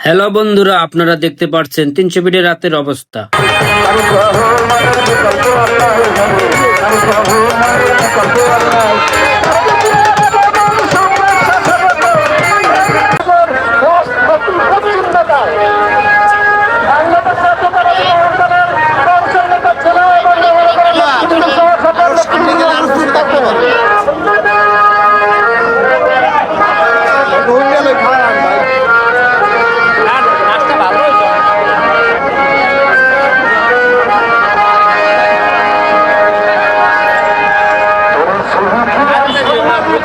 Hello বন্ধুরা আপনারা দেখতে পাচ্ছেন তিনশো ফিটে রাতের অবস্থা।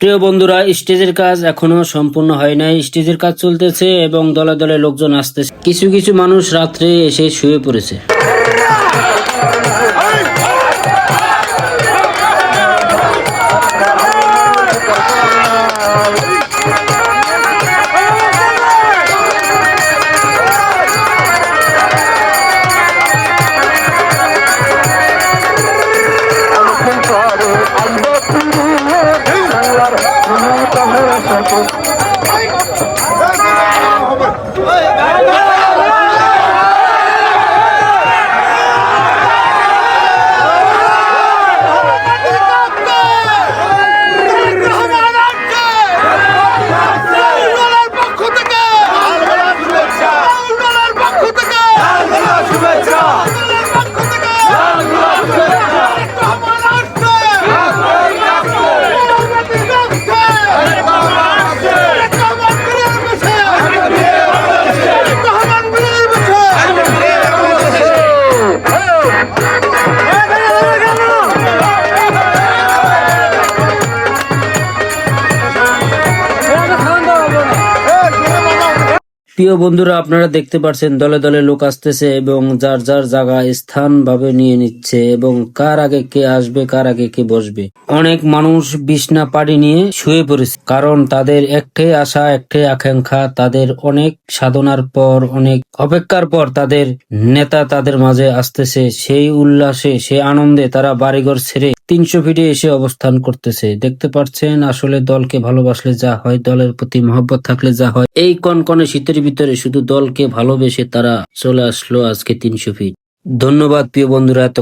প্রিয় বন্ধুরা, স্টেজের কাজ এখনও সম্পূর্ণ হয় নাই। স্টেজের কাজ চলতেছে এবং দলে দলে লোকজন আসতেছে। কিছু কিছু মানুষ রাত্রে এসে শুয়ে পড়েছে। প্রিয় বন্ধুরা, আপনারা দেখতে পাচ্ছেন দলে দলে লোক আসতেছে এবং যার যার জায়গা স্থান ভাবে নিয়ে নিচ্ছে এবং কার আগে কে আসবে, কার আগে কে বসবে। অনেক মানুষ বিছনা পাড়ি নিয়ে শুয়ে পড়েছে। কারণ তাদের একটাই আশা একটাই আকাঙ্ক্ষা, তাদের অনেক সাধনার পর, অনেক অপেক্ষার পর তাদের নেতা তাদের মাঝে আসতেছে। সেই উল্লাসে, সেই আনন্দে তারা বাড়িঘর ছেড়ে তিনশো ফিটে এসে অবস্থান করতেছে। দেখতে পাচ্ছেন, আসলে দলকে ভালোবাসলে যা হয়, দলের প্রতি মহব্বত থাকলে যা হয়। এই কনকনে শীতের ভিতরে শুধু দলকে ভালোবেসে তারা চলে আসলো আজকে তিনশো ফিট ধন্যবাদ প্রিয় বন্ধুরা এত